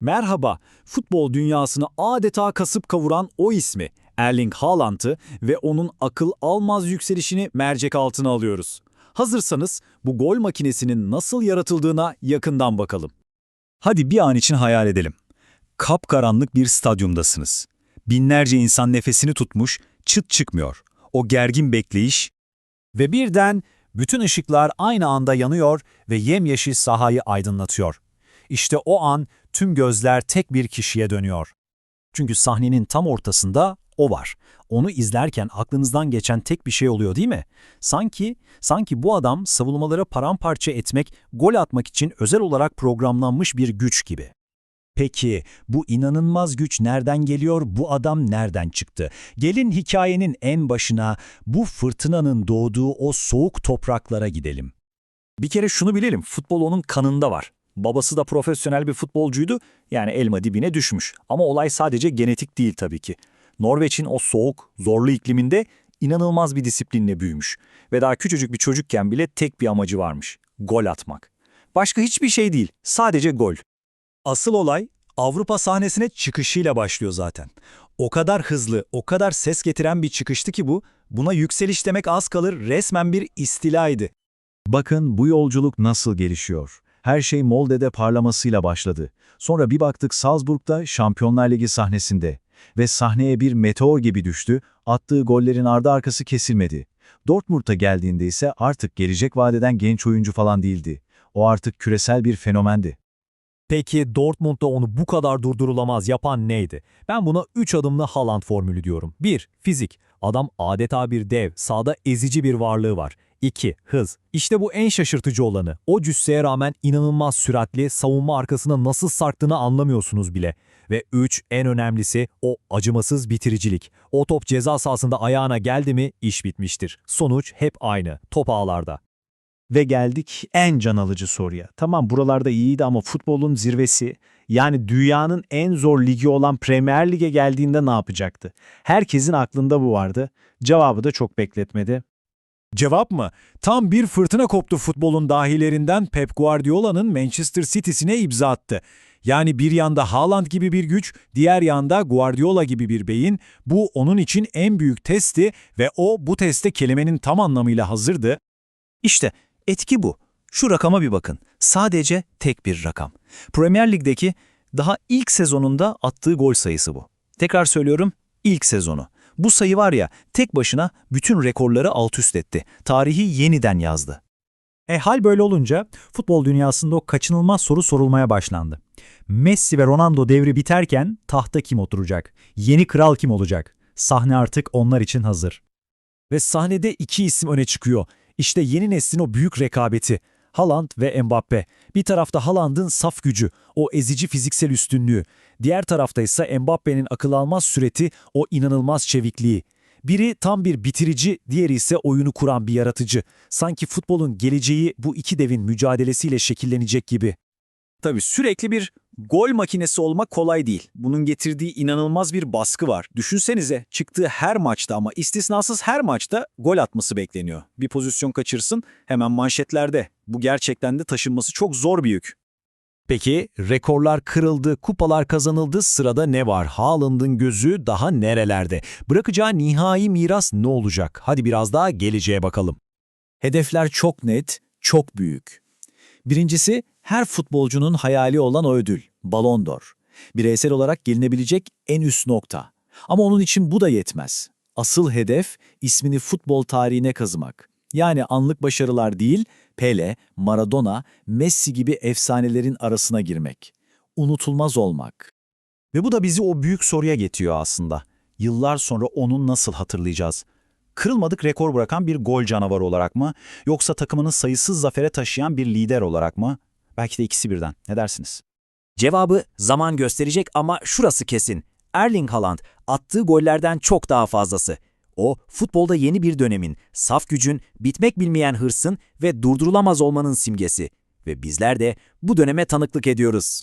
Merhaba, futbol dünyasını adeta kasıp kavuran o ismi, Erling Haaland'ı ve onun akıl almaz yükselişini mercek altına alıyoruz. Hazırsanız bu gol makinesinin nasıl yaratıldığına yakından bakalım. Hadi bir an için hayal edelim. Kapkaranlık bir stadyumdasınız. Binlerce insan nefesini tutmuş, çıt çıkmıyor. O gergin bekleyiş ve birden bütün ışıklar aynı anda yanıyor ve yemyeşil sahayı aydınlatıyor. İşte o an tüm gözler tek bir kişiye dönüyor. Çünkü sahnenin tam ortasında o var. Onu izlerken aklınızdan geçen tek bir şey oluyor değil mi? Sanki, sanki bu adam savunmaları paramparça etmek, gol atmak için özel olarak programlanmış bir güç gibi. Peki bu inanılmaz güç nereden geliyor, bu adam nereden çıktı? Gelin hikayenin en başına, bu fırtınanın doğduğu o soğuk topraklara gidelim. Bir kere şunu bilelim, futbol onun kanında var. Babası da profesyonel bir futbolcuydu, yani elma dibine düşmüş. Ama olay sadece genetik değil tabii ki. Norveç'in o soğuk, zorlu ikliminde inanılmaz bir disiplinle büyümüş. Ve daha küçücük bir çocukken bile tek bir amacı varmış, gol atmak. Başka hiçbir şey değil, sadece gol. Asıl olay Avrupa sahnesine çıkışıyla başlıyor zaten. O kadar hızlı, o kadar ses getiren bir çıkıştı ki bu, buna yükseliş demek az kalır resmen bir istilaydı. Bakın bu yolculuk nasıl gelişiyor. Her şey Molde'de parlamasıyla başladı. Sonra bir baktık Salzburg'da Şampiyonlar Ligi sahnesinde. Ve sahneye bir meteor gibi düştü, attığı gollerin ardı arkası kesilmedi. Dortmund'a geldiğinde ise artık gelecek vadeden genç oyuncu falan değildi. O artık küresel bir fenomendi. Peki Dortmund'da onu bu kadar durdurulamaz yapan neydi? Ben buna 3 adımlı Haaland formülü diyorum. 1. Fizik. Adam adeta bir dev, sahada ezici bir varlığı var. 2. Hız. İşte bu en şaşırtıcı olanı. O cüsseye rağmen inanılmaz süratli, savunma arkasına nasıl sarktığını anlamıyorsunuz bile. Ve 3. En önemlisi o acımasız bitiricilik. O top ceza sahasında ayağına geldi mi iş bitmiştir. Sonuç hep aynı. Top ağlarda. Ve geldik en can alıcı soruya. Tamam buralarda iyiydi ama futbolun zirvesi, yani dünyanın en zor ligi olan Premier Lig'e geldiğinde ne yapacaktı? Herkesin aklında bu vardı. Cevabı da çok bekletmedi. Cevap mı? Tam bir fırtına koptu futbolun dahilerinden Pep Guardiola'nın Manchester City'sine imza attı. Yani bir yanda Haaland gibi bir güç, diğer yanda Guardiola gibi bir beyin. Bu onun için en büyük testti ve o bu teste kelimenin tam anlamıyla hazırdı. İşte etki bu. Şu rakama bir bakın. Sadece tek bir rakam. Premier Lig'deki daha ilk sezonunda attığı gol sayısı bu. Tekrar söylüyorum, ilk sezonu. Bu sayı var ya, tek başına bütün rekorları alt üst etti. Tarihi yeniden yazdı. E hal böyle olunca futbol dünyasında o kaçınılmaz soru sorulmaya başlandı. Messi ve Ronaldo devri biterken tahta kim oturacak? Yeni kral kim olacak? Sahne artık onlar için hazır. Ve sahnede iki isim öne çıkıyor. İşte yeni neslin o büyük rekabeti. Haaland ve Mbappe. Bir tarafta Haaland'ın saf gücü, o ezici fiziksel üstünlüğü. Diğer tarafta ise Mbappe'nin akıl almaz süreti, o inanılmaz çevikliği. Biri tam bir bitirici, diğeri ise oyunu kuran bir yaratıcı. Sanki futbolun geleceği bu iki devin mücadelesiyle şekillenecek gibi. Tabii sürekli bir gol makinesi olmak kolay değil. Bunun getirdiği inanılmaz bir baskı var. Düşünsenize çıktığı her maçta ama istisnasız her maçta gol atması bekleniyor. Bir pozisyon kaçırsın hemen manşetlerde. Bu gerçekten de taşınması çok zor bir yük. Peki rekorlar kırıldı, kupalar kazanıldı, sırada ne var? Haaland'ın gözü daha nerelerde? Bırakacağı nihai miras ne olacak? Hadi biraz daha geleceğe bakalım. Hedefler çok net, çok büyük. Birincisi, her futbolcunun hayali olan o ödül, Ballon d'Or. Bireysel olarak gelinebilecek en üst nokta. Ama onun için bu da yetmez. Asıl hedef, ismini futbol tarihine kazımak. Yani anlık başarılar değil, Pele, Maradona, Messi gibi efsanelerin arasına girmek. Unutulmaz olmak. Ve bu da bizi o büyük soruya getiriyor aslında. Yıllar sonra onu nasıl hatırlayacağız? Kırılmadık rekor bırakan bir gol canavarı olarak mı? Yoksa takımını sayısız zafere taşıyan bir lider olarak mı? Belki de ikisi birden. Ne dersiniz? Cevabı zaman gösterecek ama şurası kesin. Erling Haaland attığı gollerden çok daha fazlası. O, futbolda yeni bir dönemin, saf gücün, bitmek bilmeyen hırsın ve durdurulamaz olmanın simgesi. Ve bizler de bu döneme tanıklık ediyoruz.